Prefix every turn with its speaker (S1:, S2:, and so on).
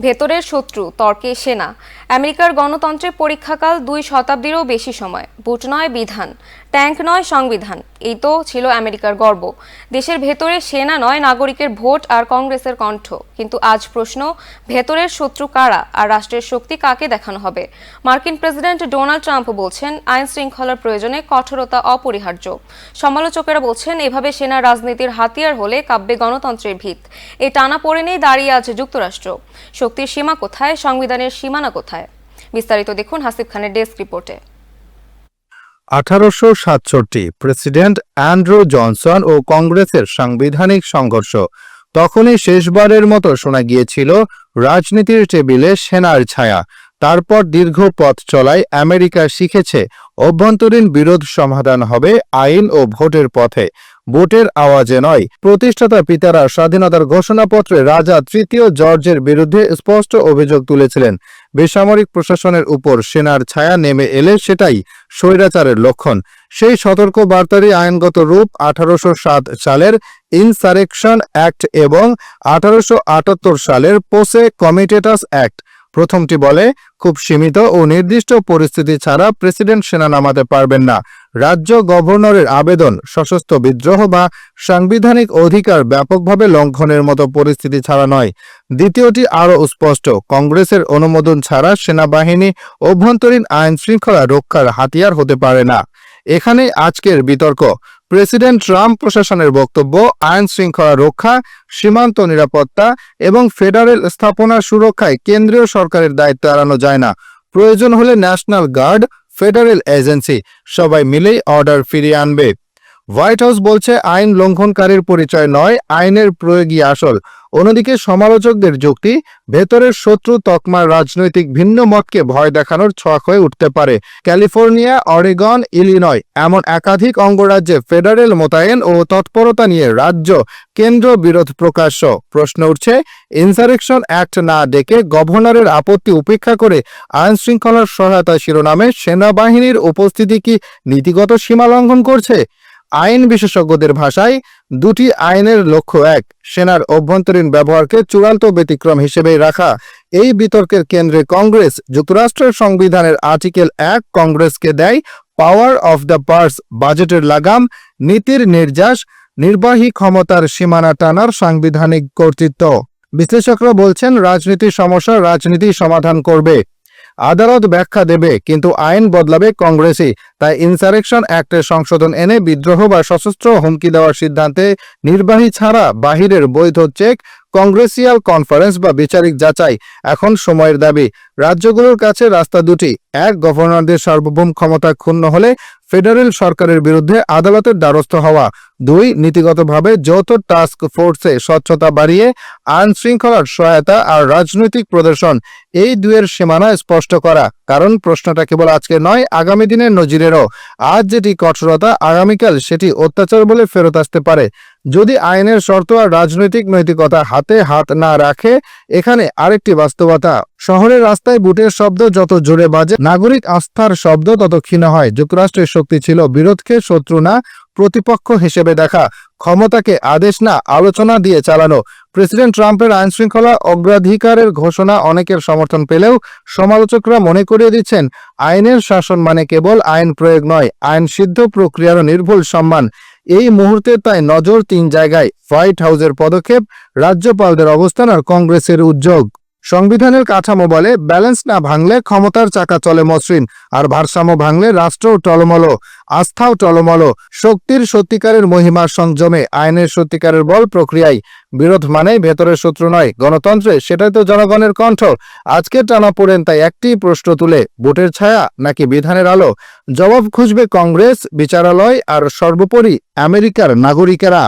S1: ভেতরের শত্রু তর্কে সেনা। আমেরিকার গণতন্ত্রের পরীক্ষাকাল দুই শতাব্দীরও বেশি সময়। বুট নয় বিধান, ট্যাঙ্ক নয় সংবিধান। এই তো ছিল আমেরিকার গর্ব। দেশের ভেতরে সেনা নয়, নাগরিকের ভোট আর কংগ্রেসের কণ্ঠ। কিন্তু আজ প্রশ্ন, ভেতরের শত্রু কারা আর রাষ্ট্রের শক্তি কাকে দেখানো হবে? মার্কিন প্রেসিডেন্ট ডোনাল্ড ট্রাম্প বলছেন আইন শৃঙ্খলার প্রয়োজনে কঠোরতা অপরিহার্য। সমালোচকেরা বলছেন, এভাবে সেনা রাজনীতির হাতিয়ার হলে কাব্যে গণতন্ত্রের ভিত। এই টানা পড়েনেই দাঁড়িয়ে আছে যুক্তরাষ্ট্র। শক্তির সীমা কোথায়? সংবিধানের সীমানা কোথায়? বিস্তারিত দেখুন হাসিব খানের ডেস্ক রিপোর্টে।
S2: আঠারোশো সাতষট্টি, প্রেসিডেন্ট অ্যান্ড্রু জনসন ও কংগ্রেসের সাংবিধানিক সংঘর্ষ। তখনই শেষবারের মতো শোনা গিয়েছিল, রাজনীতির টেবিলে সেনার ছায়া। তারপর দীর্ঘ পথ চলায় আমেরিকা শিখেছে, অভ্যন্তরীণ বিরোধ সমাধান হবে আইন ও ভোটের পথে। ভোটের আওয়াজে নয়, প্রতিষ্ঠাতা পিতারা স্বাধীনতার ঘোষণাপত্রে রাজা তৃতীয় জর্জের বিরুদ্ধে স্পষ্ট অভিযোগ তুলেছিলেন। বেসামরিক প্রশাসনের উপর সেনার ছায়া নেমে এলে সেটাই স্বৈরাচারের লক্ষণ। সেই সতর্ক বার্তারই আইনগত রূপ আঠারোশো সাত সালের ইনসারেকশন অ্যাক্ট এবং আঠারোশো আটাত্তর সালের পোসে কমিটেটাস অ্যাক্ট। প্রথমটি বলে, খুব সীমিত ও নির্দিষ্ট পরিস্থিতি ছাড়া প্রেসিডেন্ট সেনা নামাতে পারবেন না। রাজ্য গভর্নরের আবেদন, সশস্ত্র বিদ্রোহ বা সাংবিধানিক অধিকার ব্যাপকভাবে লঙ্ঘনের মতো পরিস্থিতি ছাড়া নয়। দ্বিতীয়টি আরও স্পষ্ট, কংগ্রেসের অনুমোদন ছাড়া সেনাবাহিনী অভ্যন্তরীণ আইন শৃঙ্খলা রক্ষার হাতিয়ার হতে পারে না। এখানে আজকের বিতর্ক। প্রেসিডেন্ট ট্রাম্প প্রশাসনের বক্তব্য, আইন শৃঙ্খলা রক্ষা, সীমান্ত নিরাপত্তা এবং ফেডারেল স্থাপনা সুরক্ষায় কেন্দ্রীয় সরকারের দায়িত্ব এড়ানো যায় না। প্রয়োজন হলে ন্যাশনাল গার্ড, ফেডারেল এজেন্সি, সবাই মিলেই অর্ডার ফিরিয়ে আনবে। হোয়াইট হাউস বলছে, আইন লঙ্ঘনকারীর পরিচয় নয়, আইনের প্রয়োগই আসল। অন্যদিকে সমালোচকদের যুক্তি, ভেতরের শত্রু তকমার রাজনৈতিক ভিন্ন মতকে ভয় দেখানোর ছক হয়ে উঠতে পারে। ক্যালিফোর্নিয়া, অরেগন, ইলিনয় এমন একাধিক অঙ্গরাজ্যে ফেডারেল মোতায়েন ও তৎপরতা নিয়ে রাজ্য কেন্দ্র বিরোধ প্রকাশ্য। প্রশ্ন উঠছে, ইনসারেকশন অ্যাক্ট না ডেকে গভর্নরের আপত্তি উপেক্ষা করে আইন শৃঙ্খলার সহায়তা শিরোনামে সেনাবাহিনীর উপস্থিতি কি নীতিগত সীমা লঙ্ঘন করছে? আইন বিশেষজ্ঞদের ভাষায় দুটি আইনের লক্ষ্য এক, সেনার অভ্যন্তরীণ ব্যবহারকে চূড়ান্ত ব্যতিক্রম হিসেবে রাখা। এই বিতর্কের কেন্দ্রে কংগ্রেস যুক্তরাষ্ট্রের সংবিধানের আর্টিকেল এক কংগ্রেসকে দেয়, পাওয়ার অফ দ্য পার্স বাজেটের লাগাম, নীতির নির্যাস, নির্বাহী ক্ষমতার সীমানা টানার সাংবিধানিক কর্তৃত্ব। বিশ্লেষকরা বলছেন, রাজনীতির সমস্যা রাজনীতি সমাধান করবে। আদালত ব্যাখ্যা দেবে, কিন্তু আইন বদলাবে কংগ্রেসই। তাই ইনসারেকশন অ্যাক্টের সংশোধন এনে বিদ্রোহ বা সশস্ত্র হুমকি দেওয়ার সিদ্ধান্তে নির্বাহী ছাড়া বাহিরের বৈধ চেক কংগ্রেসিয়াল কনফারেন্স বা বিচারিক যাচাই এখন সময়ের দাবি। রাজ্যগুলোর কাছে রাস্তা দুটি। এক, গভর্নরদের সার্বভৌম ক্ষমতা ক্ষুণ্ণ হলে ফেডারেল সরকারের বিরুদ্ধে আদালতের দ্বারস্থ হওয়া। দুই, নীতিগতভাবে যৌথ টাস্ক ফোর্সে স্বচ্ছতা বাড়িয়ে আইন শৃঙ্খলার সহায়তা আর রাজনৈতিক প্রদর্শন এই দুয়ের সীমানা স্পষ্ট করা। কারণ প্রশ্নটা কেবল আজকে নয়, আগামী দিনের নজিরেরও। আজ যেটি কঠোরতা, আগামীকাল সেটি অত্যাচার বলে ফেরত আসতে পারে। যদি আইনের শর্ত আর রাজনৈতিক নৈতিকতা হাতে হাত না রাখে, এখানে আরেকটি বাস্তবতা। শহরের রাস্তায় বুটের শব্দ যত জোরে বাজে, নাগরিক আস্থার শব্দ তত ক্ষীণ হয়। যুক্তরাষ্ট্রের শক্তি ছিল বিরোধকে শত্রু না, প্রতিপক্ষ হিসেবে দেখা। ক্ষমতাকে আদেশ না, আলোচনা দিয়ে চালানো। প্রেসিডেন্ট ট্রাম্পের আইন শৃঙ্খলা অগ্রাধিকারের ঘোষণা অনেকের সমর্থন পেলেও সমালোচকরা মনে করিয়ে দিচ্ছেন, আইনের শাসন মানে কেবল আইন প্রয়োগ নয়, আইন সিদ্ধ প্রক্রিয়ারও নির্ভুল সম্মান। এই মুহূর্তে তাই নজর তিন জায়গায় হোয়াইট হাউসের পদক্ষেপ রাজ্যপালদের অবস্থান আর কংগ্রেসের উদ্যোগ। সংবিধানের কাঠামো বলে ব্যালেন্স না ভাঙলে ক্ষমতার চাকা চলে মসৃণ, আর ভারসাম্য ভাঙলে রাষ্ট্র টলমল, আস্থাও টলমল। শক্তির সত্যিকারের মহিমা সংযমে, আইনের সত্যিকারের বল প্রক্রিয়ায়। বিরোধ মানেই ভেতরের শত্রু নয়, গণতন্ত্রে সেটাই তো জনগণের কণ্ঠ। আজকে টানা পড়েন তাই একটি প্রশ্ন তুলে, ভোটের ছায়া নাকি বিধানের আলো? জবাব খুঁজবে কংগ্রেস, বিচারালয়, আর সর্বোপরি আমেরিকার নাগরিকেরা।